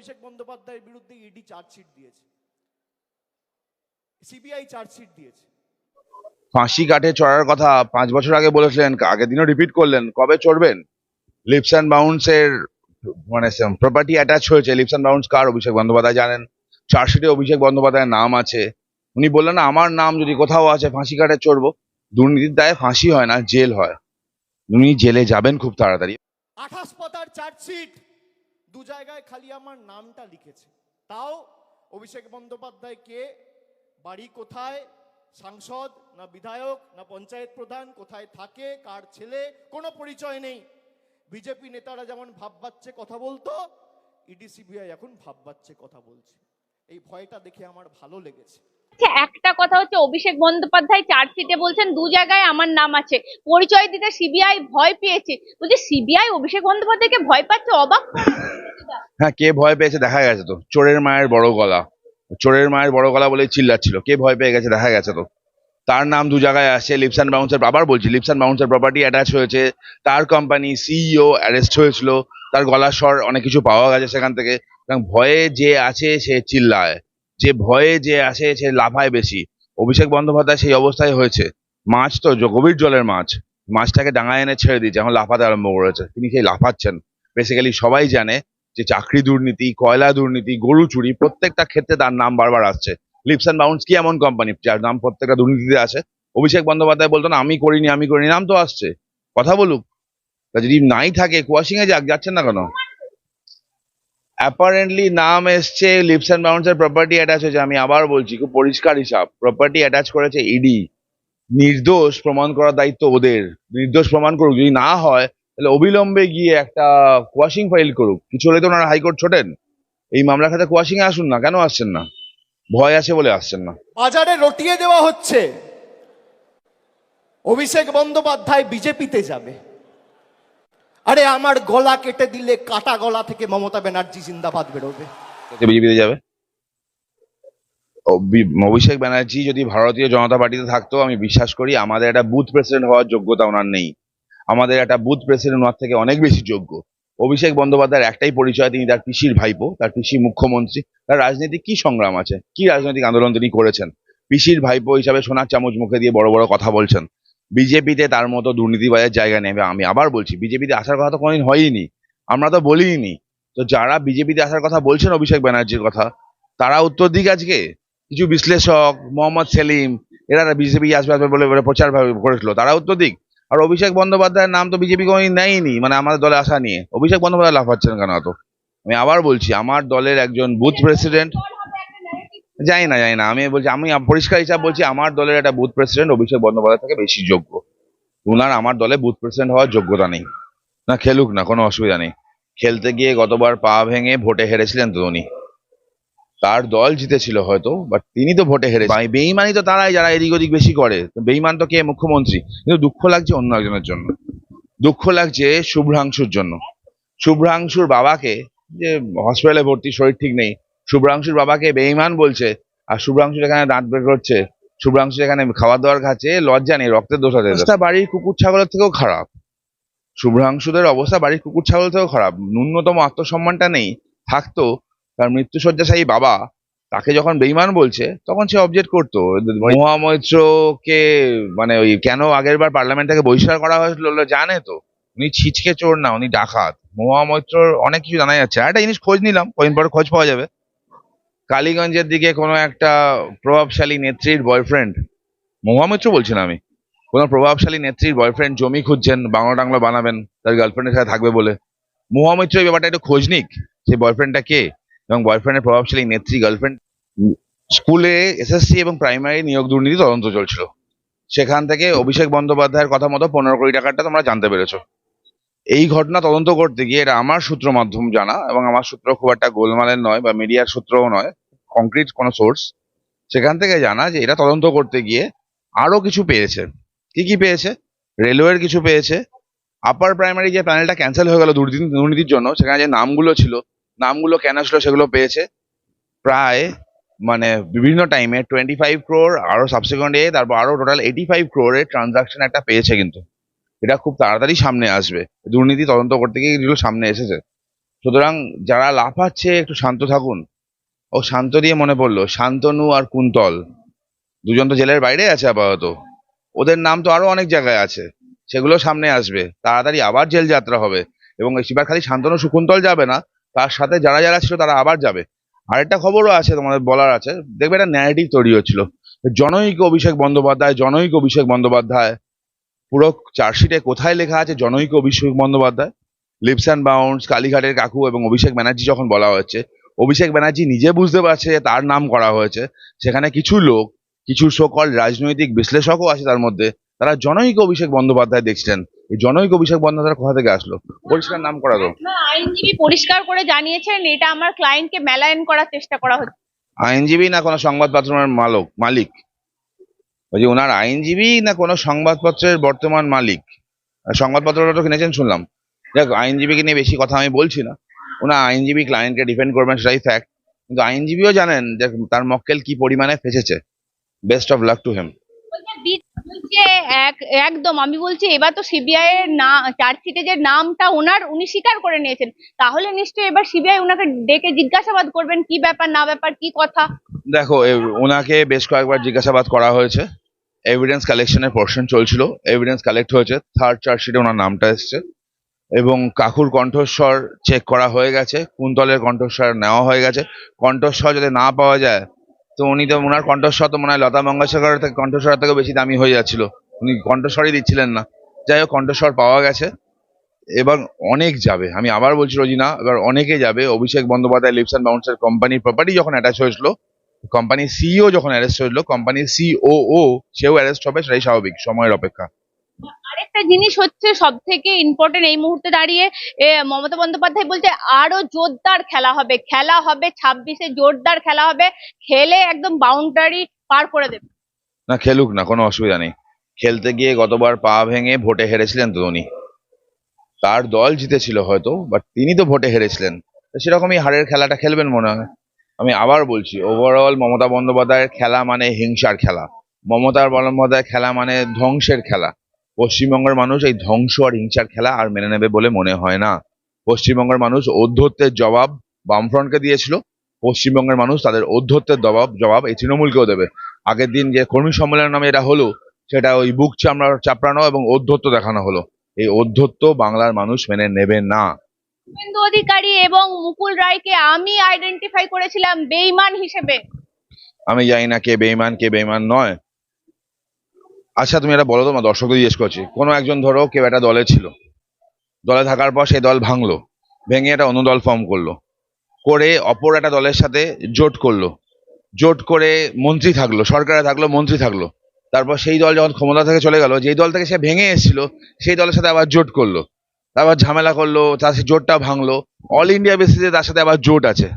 অভিষেক বন্দ্যোপাধ্যায়ের বিরুদ্ধে ED chargesheet দিয়েছে। সিবিআই চার্জশিট দিয়েছে। ফাঁসি কাঠে চড়ার কথা পাঁচ বছর আগে বলেছিলেন আগের দিনও রিপিট করলেন কবে চড়বেন? লিপস অ্যান্ড বাউন্সের মানে প্রপার্টি অ্যাটাচ হয়েছে লিপস অ্যান্ড বাউন্স কার? অভিষেক বন্দ্যোপাধ্যায় জানেন। চার্জশিটে অভিষেক বন্দ্যোপাধ্যায়ের নাম আছে। উনি বললেন না আমার নাম যদি কোথাও আছে ফাঁসি কাঠে চড়বো। দুর্নীতির দায়ে ফাঁসি হয় না জেল হয়। উনি জেলে যাবেন খুব তাড়াতাড়ি। আঠাশ পাতার চার্জশিট। দু জায়গায় খালি আমার নামটা লিখেছে। তাও অভিষেক বন্দ্যোপাধ্যায় কে? বাড়ি কোথায়? সাংসদ না বিধায়ক না পঞ্চায়েত প্রধান? কোথায় থাকে? কার ছেলে? কোনো পরিচয় নেই। বিজেপি নেতারা যেমন ভাববাচ্ছে কথা বলতো, ইডি, সিবিআই এখন ভাববাচ্ছে কথা বলছে। এই ভয়টা দেখে আমার ভালো লেগেছে। আচ্ছা একটা কথা হচ্ছে অভিষেক বন্দ্যোপাধ্যায় চার্জশিটে বলছেন, দু জায়গায় আমার নাম আছে। পরিচয় দিতে সিবিআই ভয় পেয়েছে। বলছে, সিবিআই অভিষেক বন্দ্যোপাধ্যায়কে ভয় পাচ্ছে, অবাক হ্যাঁ কে ভয় পেয়েছে দেখা গেছে তো। চোরের মায়ের বড় গলা। চোরের মায়ের বড় গলা বলে চিল্লাচ্ছিল। কে ভয় পেয়ে গেছে দেখা গেছে তো। তার নাম দু জায়গায় আসে, লিপসান বাউন্সার আবার বলছি, লিপসান বাউন্সের প্রপার্টি অ্যাটাচ হয়েছে। তার কোম্পানি সিইও অ্যারেস্ট হয়েছিল। তার গলার স্বর অনেক কিছু পাওয়া গেছে সেখান থেকে। ভয়ে যে আছে সে চিল্লায়। যে ভয়ে যে আছে সে লাফায় বেশি। অভিষেক বন্দ্যোপাধ্যায় সেই অবস্থায় হয়েছে। মাছ তো গভীর জলের মাছ। মাছটাকে ডাঙায় এনে ছেড়ে দিয়েছে, এখন লাফাতে আরম্ভ করেছে। তিনি সেই লাফাচ্ছেন। বেসিক্যালি সবাই জানে যে চাকরি দুর্নীতি, কয়লা দুর্নীতি, গরু চুরি, প্রত্যেকটা ক্ষেত্রে তার নাম বারবার আসছে। লিপস অ্যান্ড বাউন্স কি এমন কোম্পানি যার নাম প্রত্যেকটা দুর্নীতিতে আছে অভিষেক বন্দ্যোপাধ্যায় বলতো, না, আমি করিনি আমি করিনি। নাম তো আসছে। কথা বলুক। তা যদি নাই থাকে কুয়াশিং এ যাক, যাচ্ছেন না কেন? অ্যাপারেন্টলি নাম এসছে লিপস অ্যান্ড বাউন্সের প্রপার্টি অ্যাটাচ হয়েছে। আমি আবার বলছি, খুব পরিষ্কার হিসাব। প্রপার্টি অ্যাটাচ করেছে ইডি নির্দোষ প্রমাণ করার দায়িত্ব ওদের। নির্দোষ প্রমাণ করুক। যদি না হয়, তাহলে অবিলম্বে গিয়ে একটা কোয়াশিং ফাইল করুক। কিছু হলে তো ওনারা হাইকোর্ট ছোটেন। এই মামলার খাতে কোয়াশিং আসুন না। কেন আসছেন না? ভয় আছে বলে আসছেন না। বাজারে রটিয়ে দেওয়া হচ্ছে। অভিষেক বন্দ্যোপাধ্যায় বিজেপিতে যাবে। আরে আমার গলা কেটে দিলে কাটা গলা থেকে মমতা ব্যানার্জি জিন্দাবাদ বেরোবে। বিজেপিতে যাবে? অভিষেক ব্যানার্জি যদি ভারতীয় জনতা পার্টিতে থাকতো, আমি বিশ্বাস করি আমাদের একটা বুথ প্রেসিডেন্ট হওয়ার যোগ্যতা ওনার নেই। আমাদের একটা বুথ প্রেসিডেন্ট ওনার থেকে অনেক বেশি যোগ্য। অভিষেক বন্দ্যোপাধ্যায়ের একটাই পরিচয়, তিনি তার পিসির ভাইপো, তার পিসি মুখ্যমন্ত্রী। তার রাজনীতিক কি সংগ্রাম আছে? কি রাজনৈতিক আন্দোলন তিনি করেছেন? পিসির ভাইপো হিসাবে সোনার চামচ মুখে দিয়ে বড় বড় কথা বলছেন। বিজেপিতে তার মতো দুর্নীতিবাজের জায়গা নেবে আমি আবার বলছি, বিজেপিতে আসার কথা তো কোনোদিন হয়নি আমরা তো বলিনি তো যারা বিজেপিতে আসার কথা বলছেন অভিষেক ব্যানার্জির কথা, তারা উত্তর দিক আজকে। কিছু বিশ্লেষক, মোহাম্মদ সেলিম, এরা বিজেপি আসবে আসবে বলে প্রচার করেছিল, তারা উত্তর দিক। আর অভিষেক বন্দ্যোপাধ্যায়ের নাম তো বিজেপি কোনোদিন নেয়নি মানে আমাদের দলে আসা নিয়ে। অভিষেক বন্দ্যোপাধ্যায় লাফাচ্ছেন কেন এত? আমি আবার বলছি, আমার দলের একজন বুথ প্রেসিডেন্ট জানি না জানি না আমি বলছি, আমি পরিষ্কার হিসাব বলছি, আমার দলের একটা বুথ প্রেসিডেন্ট অভিষেক বন্দ্যোপাধ্যায় থেকে বেশি যোগ্য। উনার আমার দলে বুথ প্রেসিডেন্ট হওয়ার যোগ্যতা নেই। না খেলুক না, কোনো অসুবিধা নেই। খেলতে গিয়ে গতবার পা ভেঙে ভোটে হেরেছিলেন তো উনি। তার দল জিতেছিল হয়তো বাট তিনি তো ভোটে হেরে বেইমানি তো তারাই, যারা এদিক ওদিক বেশি করে। বেইমান তো কে? মুখ্যমন্ত্রী। কিন্তু দুঃখ লাগছে অন্য একজনের জন্য। দুঃখ লাগছে শুভ্রাংশুর জন্য। শুভ্রাংশুর বাবাকে, যে হসপিটালে ভর্তি, শরীর ঠিক নেই। শুভ্রাংশুর বাবাকে বেইমান বলছে, আর শুভ্রাংশু এখানে দাঁত বের করছে, শুভ্রাংশু এখানে খাবার দাবার খাচ্ছে, লজ্জা নেই, রক্তের দোষ আছে বাড়ির কুকুর ছাগলের থেকেও খারাপ। শুভ্রাংশুদের অবস্থা বাড়ির কুকুর ছাগল থেকেও খারাপ। ন্যূনতম আত্মসম্মানটা নেই, থাকতো, তার মৃত্যুশয্যাশায়ী বাবা। তাকে যখন বেইমান বলছে, তখন সে অবজেক্ট করতো। মহামৈত্রকে মানে ওই কেন আগের বার পার্লামেন্ট থেকে বহিষ্কার করা হয়েছিল জানে তো? উনি ছিচকে চোর না, উনি ডাকাত। মহামৈত্রর অনেক কিছু জানা যাচ্ছে। আর একটা জিনিস খোঁজ নিলাম, কদিন পরে খোঁজ পাওয়া যাবে। কালীগঞ্জের দিকে কোনো একটা প্রভাবশালী নেত্রীর বয়ফ্রেন্ড মহামৈত্র বলছেন আমি, কোনো প্রভাবশালী নেত্রীর বয়ফ্রেন্ড জমি খুঁজছেন, বাংলা টাংলা বানাবেন, তার গার্লফ্রেন্ডের সাথে থাকবে বলে। মহামৈত্র এই ব্যাপারটা একটু খোঁজ নিক সেই বয়ফ্রেন্ডটা কে? এবং বয়ফ্রেন্ডের প্রভাবশালী নেত্রী গার্লফ্রেন্ড স্কুলে এসএসসি এবং প্রাইমারি নিয়োগ দুর্নীতি তদন্ত চলছিল। সেখান থেকে অভিষেক বন্দ্যোপাধ্যায়ের কথা মতো পনেরো কোটি টাকাটা তোমরা জানতে পেরেছ। এই ঘটনা তদন্ত করতে গিয়ে এটা আমার সূত্র মাধ্যম জানা, এবং আমার সূত্র খুব একটা গোলমালের নয় বা মিডিয়ার সূত্রও নয়। কংক্রিট কোনো সোর্স সেখান থেকে জানা যে এটা তদন্ত করতে গিয়ে আরও কিছু পেয়েছে। কি কি পেয়েছে? রেলওয়ের কিছু পেয়েছে। আপার প্রাইমারি যে প্যানেলটা ক্যান্সেল হয়ে গেল দুর্নীতি, দুর্নীতির জন্য, সেখানে যে নামগুলো ছিল, নামগুলো কেন ছিল সেগুলো পেয়েছে। প্রায় মানে বিভিন্ন টাইমে টোয়েন্টি ফাইভ ক্রোর আরও সাবসিকুয়েন্ট এ, তারপর আরও টোটাল এইটি ফাইভ ক্রোরের ট্রানজাকশন একটা পেয়েছে কিন্তু। এটা খুব তাড়াতাড়ি সামনে আসবে। দুর্নীতি তদন্ত করতে গিয়ে সামনে এসেছে। সুতরাং যারা লাফাচ্ছে, একটু শান্ত থাকুন। ও শান্ত দিয়ে মনে পড়ল, শান্তনু আর কুন্তল। দুজন তো জেলের বাইরে আছে আপাতত। ওদের নাম তো আরও অনেক জায়গায় আছে। সেগুলো সামনে আসবে। তাড়াতাড়ি আবার জেল যাত্রা হবে। এবং এবার খালি শান্তনু শকুন্তল যাবে না, তার সাথে যারা যারা ছিল তারা আবার যাবে। আরেকটা খবরও আছে তোমাদের বলার আছে। দেখবে একটা ন্যারেটিভ তৈরি হচ্ছিল। জনৈক অভিষেক বন্দ্যোপাধ্যায়, জনৈক অভিষেক বন্দ্যোপাধ্যায়, পুরো চার্জশিটে কোথায় লেখা আছে জনৈক অভিষেক বন্দ্যোপাধ্যায়? লিপস অ্যান্ড কালীঘাটের কাকু এবং অভিষেক ব্যানার্জি যখন বলা হচ্ছে অভিষেক ব্যানার্জি নিজে বুঝতে পারছে যে তার নাম করা হয়েছে। সেখানে কিছু লোক কিছু সকল রাজনৈতিক বিশ্লেষকও আছে তার মধ্যে। তারা জনৈক অভিষেক বন্দ্যোপাধ্যায় দেখছিলেন। এই জনৈক অভিষেক বন্দ্যোপাধ্যায় কোথা থেকে আসলো? পরিষ্কার নাম করা তো আইনজীবী পরিষ্কার করে জানিয়েছেন এটা আমার ক্লায়েন্টকে মেলায়ন করার চেষ্টা করা হচ্ছে। আইনজীবী না কোনো সংবাদপত্রের মালক মালিক? ওই যে ওনার আইনজীবী না কোনো সংবাদপত্রের বর্তমান মালিক? আর সংবাদপত্রটা তো কিনেছেন শুনলাম। দেখ আইনজীবীকে নিয়ে বেশি কথা আমি বলছি না। ওনার আইনজীবী ক্লায়েন্টকে ডিফেন্ড করবেন সেটাই ফ্যাক্ট কিন্তু আইনজীবীও জানেন যে তার মক্কেল কি পরিমাণে ফেসেছে। Best of luck to him একদম আমি বলছি এবার তো সিবিআই এর না চার্জশিটে যে নামটা ওনার উনি স্বীকার করে নিয়েছেন। তাহলে নিশ্চয়ই এবার সিবিআই ওনাকে ডেকে জিজ্ঞাসাবাদ করবেন কি ব্যাপার না ব্যাপার কি কথা? দেখো ওনাকে বেশ কয়েকবার জিজ্ঞাসাবাদ করা হয়েছে। এভিডেন্স কালেকশনের পোর্শন চলছিল। এভিডেন্স কালেক্ট হয়েছে। থার্ড চার্জশিটে ওনার নামটা এসছে। এবং কাকুর কণ্ঠস্বর চেক করা হয়ে গেছে, কুন্তলের কণ্ঠস্বর নেওয়া হয়ে গেছে। কণ্ঠস্বর যদি না পাওয়া যায়, তো উনি তো ওনার কণ্ঠস্বর তো মনে হয় লতা মঙ্গেশকরের থেকে কণ্ঠস্বর থেকেও বেশি দামি হয়ে যাচ্ছিল। উনি কণ্ঠস্বরই দিচ্ছিলেন না। যাই হোক, কণ্ঠস্বর পাওয়া গেছে। এবার অনেক যাবে। আমি আবার বলছি রোজিনা, এবার অনেকে যাবে। অভিষেক বন্দ্যোপাধ্যায় লিপস অ্যান্ড বাউন্সের কোম্পানির প্রপার্টি যখন অ্যাটাচ হয়েছিল কোম্পানির সিইও যখন অ্যারেস্ট হয়েছিল কোম্পানির সিওও সেও অ্যারেস্ট হবে, সেটাই স্বাভাবিক, সময়ের অপেক্ষা। আরেকটা জিনিস হচ্ছে সব থেকে ইম্পর্টেন্ট এই মুহূর্তে দাঁড়িয়ে মমতা বন্দ্যোপাধ্যায় বলছে আরও জোরদার খেলা হবে। খেলা হবে, ছাব্বিশে জোরদার খেলা হবে। খেলে একদম বাউন্ডারি পার করে দেবে। না, খেলুক না, কোনো অসুবিধা নেই। খেলতে গিয়ে গতবার পা ভেঙে ভোটে হেরেছিলেন তো উনি। তার দল জিতেছিল হয়তো বাট তিনি তো ভোটে হেরেছিলেন। সেরকমই হারের খেলাটা খেলবেন মনে হয়। আমি আবার বলছি ওভারঅল মমতা বন্দ্যোপাধ্যায়ের খেলা মানে হিংসার খেলা। মমতার বন্দ্যোপাধ্যায়ের খেলা মানে ধ্বংসের খেলা। পশ্চিমবঙ্গের মানুষ এই ধ্বংস আর হিংসার খেলা আর মেনে নেবে বলে মনে হয় না। পশ্চিমবঙ্গের মানুষ অধ্যত্বের জবাব বামফ্রন্টকে দিয়েছিল। পশ্চিমবঙ্গের মানুষ তাদের ঔদ্ধত্যের জবাব জবাব এই তৃণমূলকেও দেবে। আগের দিন যে কর্মী সম্মেলনের নামে এটা হলো সেটা ওই বুক চামড়া চাপড়ানো এবং ঔদ্ধত্য দেখানো হলো। এই ঔদ্ধত্য বাংলার মানুষ মেনে নেবে না। শুভেন্দু অধিকারী এবং মুকুল রায়কে আমি আইডেন্টিফাই করেছিলাম বেইমান হিসেবে। আমি জানি না কে বেইমান কে বেইমান নয়। আচ্ছা তুমি এটা বলো তোমার দর্শকদের জিজ্ঞেস করছি। কোনো একজন ধরো, কেউ একটা দলে ছিল। দলে থাকার পর সেই দল ভাঙলো, ভেঙে একটা অন্য দল ফর্ম করল। করে অপর একটা দলের সাথে জোট করল। জোট করে মন্ত্রী থাকল, সরকারে থাকল, মন্ত্রী থাকল। তারপর সেই দল যখন ক্ষমতা থেকে চলে গেল, যেই দল থেকে সে ভেঙে এসেছিল, সেই দলের সাথে আবার জোট করল। তারপর ঝামেলা করল, তার সে জোটটা ভাঙলো। অল ইন্ডিয়া বেসিসে তার সাথে আবার জোট আছে।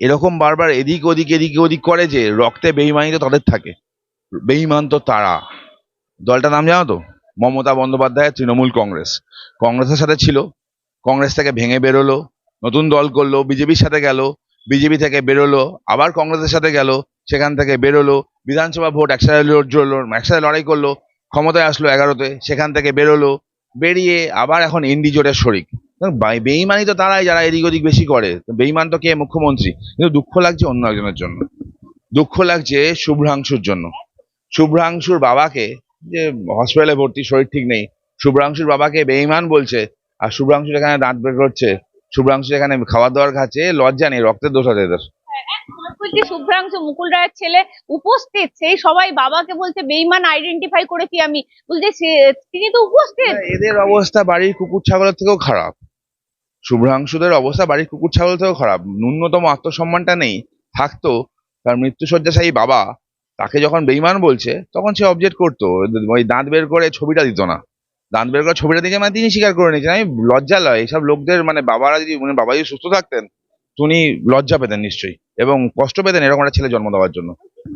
এরকম বারবার এদিক ওদিক এদিক ওদিক করে যে রক্তে বেইমানি তো তাদের থাকে। বেইমান তো তারা। দলটার নাম জানো তো? মমতা বন্দ্যোপাধ্যায়, তৃণমূল কংগ্রেস। কংগ্রেসের সাথে ছিল। কংগ্রেস থেকে ভেঙে বেরোলো, নতুন দল করল, বিজেপির সাথে গেল, বিজেপি থেকে বেরোলো, আবার কংগ্রেসের সাথে গেল, সেখান থেকে বেরোলো, বিধানসভা ভোট একসাথে লড়লো একসাথে লড়াই করল, ক্ষমতায় আসলো এগারোতে, সেখান থেকে বেরোলো, বেরিয়ে আবার এখন ইন্ডি জোটের শরিক। বাই- বেইমানি তো তারাই, যারা এদিক ওদিক বেশি করে। বেইমান তো কে? মুখ্যমন্ত্রী। কিন্তু দুঃখ লাগছে অন্য একজনের জন্য। দুঃখ লাগছে শুভ্রাংশুর জন্য। শুভ্রাংশুর বাবাকে যে হসপিটালে ভর্তি শরীর ঠিক নেই। শুভ্রাংশুর বাবাকে বেইমান বলছে আর শুভ্রাংশু এখানে দাঁত বের করছে শুভ্রাংশু এখানে খাবার দাবার খাচ্ছে লজ্জা নেই রক্তের দোষ আছে এদের। শুভ্রাংশু মুকুল রায়ের ছেলে উপস্থিত সেই সবাই বাবাকে বলছে বেইমান আইডেন্টিফাই করেছি আমি। তিনি তো উপস্থিত। এদের অবস্থা বাড়ির কুকুর ছাগলের থেকেও খারাপ। শুভ্রাংশুদের অবস্থা বাড়ির কুকুর ছাগল থেকেও খারাপ। ন্যূনতম আত্মসম্মানটা নেই থাকতো। তার মৃত্যুশয্যাশায়ী বাবা তাকে যখন বেইমান বলছে, তখন সে অবজেক্ট করতো। ওই দাঁত বের করে ছবিটা দিত না। দাঁত বের করে ছবিটা দিয়েছে মানে তিনি স্বীকার করে নিয়েছেন, আমি লজ্জা লয়। এইসব লোকদের মানে বাবারা যদি মানে বাবা যদি সুস্থ থাকতেন তিনি লজ্জা পেতেন নিশ্চয়ই এবং কষ্ট পেতেন এরকম একটা ছেলে জন্ম দেওয়ার জন্য।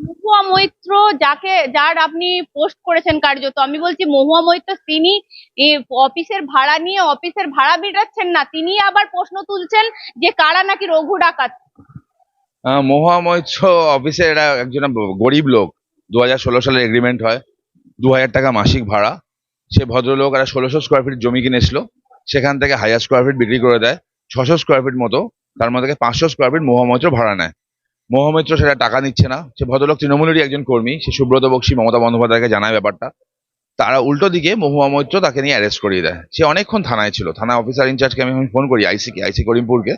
মহুয়া মৈত্র যাকে, যার আপনি পোস্ট করেছেন কার্যত, আমি বলছি মহুয়া মৈত্র, তিনি অফিসের ভাড়া নিয়ে অফিসের ভাড়া মেটাচ্ছেন না। তিনি আবার প্রশ্ন তুলছেন যে কারা নাকি রঘু ডাকাত? মৈত্র অফিসে এরা একজন গরিব লোক। দু হাজার ষোলো সালের এগ্রিমেন্ট হয়। দু হাজার টাকা মাসিক ভাড়া। সে ভদ্রলোক একটা ষোলোশো স্কোয়ার ফিট জমি কিনেছিল। সেখান থেকে হাজার স্কোয়ার ফিট বিক্রি করে দেয়। ছশো স্কোয়ার ফিট মতো, তার মধ্যে থেকে পাঁচশো স্কোয়ার ফিট মহামৈত্র ভাড়া নেয়। মহামৈত্র সেটা টাকা নিচ্ছে না। সে ভদ্রলোক তৃণমূলেরই একজন কর্মী। সে সুব্রত বক্সী, মমতা বন্দ্যোপাধ্যায়কে জানায় ব্যাপারটা। তারা উল্টো দিকে মহুয়া তাকে নিয়ে অ্যারেস্ট করিয়ে দেয়। সে অনেকক্ষণ থানায় ছিল। থানা অফিসার ইনচার্জকে আমি ফোন করি আইসিকে আইসি করিমপুরকে।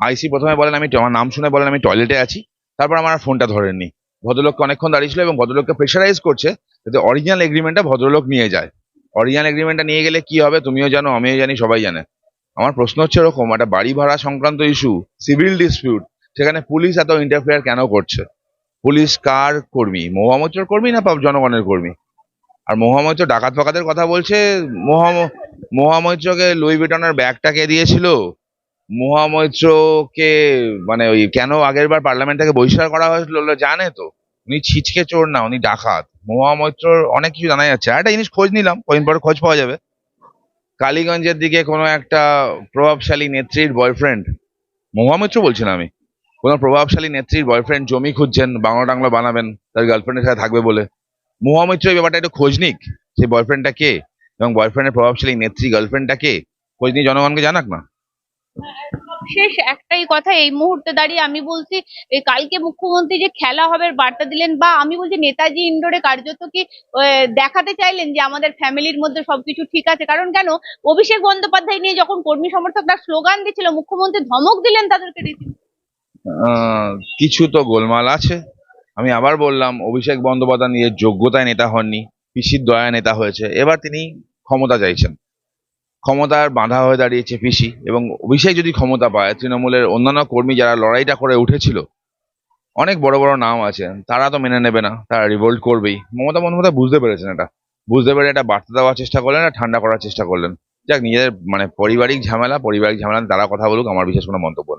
আইসি প্রথমে বলেন আমি আমার নাম শুনে বলেন আমি টয়লেটে আছি। তারপর আমার ফোনটা ধরেননি। ভদ্রলোককে অনেকক্ষণ দাঁড়িয়েছিল এবং ভদ্রলোককে প্রেশারাইজ করছে যাতে অরিজিনাল এগ্রিমেন্টটা ভদ্রলোক নিয়ে যায়। অরিজিনাল এগ্রিমেন্টটা নিয়ে গেলে কি হবে তুমিও জানো, আমিও জানি, সবাই জানে। আমার প্রশ্ন হচ্ছে এরকম, একটা বাড়ি ভাড়া সংক্রান্ত ইস্যু সিভিল ডিসপিউট সেখানে পুলিশ এত ইন্টারফেয়ার কেন করছে? পুলিশ কার কর্মী? মহামৈত্রর কর্মী না জনগণের কর্মী? আর মহামৈত্র ডাকাত ফাকাতের কথা বলছে মহা মহামৈত্রকে লুই বিটনের ব্যাগটা কে দিয়েছিল? মহামৈত্রকে মানে ওই কেন আগের বার পার্লামেন্ট থেকে বহিষ্কার করা হয়েছিল জানে তো? উনি ছিচকে চোর না, উনি ডাকাত। মহামৈত্রর অনেক কিছু জানা যাচ্ছে। আর একটা জিনিস খোঁজ নিলাম, কদিন পরে খোঁজ পাওয়া যাবে। কালীগঞ্জের দিকে কোনো একটা প্রভাবশালী নেত্রীর বয়ফ্রেন্ড মহামৈত্র বলছেন আমি, কোনো প্রভাবশালী নেত্রীর বয়ফ্রেন্ড জমি খুঁজছেন বাংলা টাংলা বানাবেন, তার গার্লফ্রেন্ডের সাথে থাকবে বলে। মহামৈত্র এই ব্যাপারটা একটু খোঁজ নিক সেই বয়ফ্রেন্ডটা কে, এবং বয়ফ্রেন্ডের প্রভাবশালী নেত্রী গার্লফ্রেন্ডটা কে? খোঁজ নিয়ে জনগণকে জানাক না। শেষ একটাই কথা, এই মুহূর্তে দাঁড়িয়ে আমি বলছি কালকে মুখ্যমন্ত্রী যে খেলা হবে বার্তা দিলেন বা আমি বলছি নেতাজি ইন্ডোরে কার্যত কি দেখাতে চাইলেন যে আমাদের ফ্যামিলির মধ্যে সবকিছু ঠিক আছে? কারণ কেন? অভিষেক বন্দ্যোপাধ্যায় নিয়ে যখন কর্মী সমর্থকরা স্লোগান দিচ্ছিল, মুখ্যমন্ত্রী ধমক দিলেন তাদেরকে কিছু তো গোলমাল আছে। আমি আবার বললাম, অভিষেক বন্দ্যোপাধ্যায় নিজের যোগ্যতায় নেতা হননি, পিসির দয়া নেতা হয়েছে। এবার তিনি ক্ষমতা চাইছেন। ক্ষমতার বাঁধা হয়ে দাঁড়িয়েছে পিসি এবং অভিষেক যদি ক্ষমতা পায়, তৃণমূলের অন্যান্য কর্মী যারা লড়াইটা করে উঠেছিল, অনেক বড় বড় নাম আছে, তারা তো মেনে নেবে না, তারা রিভোল্ট করবেই। মমতা বন্দ্যোপাধ্যায় বুঝতে পেরেছেন এটা। বুঝতে পেরে এটা বার্তা দেওয়ার চেষ্টা করলেন আর ঠান্ডা করার চেষ্টা করলেন। যাক নিজের মানে পারিবারিক ঝামেলা পারিবারিক ঝামেলা তারা কথা বলুক, আমার বিশেষ কোনো মন্তব্য নেই।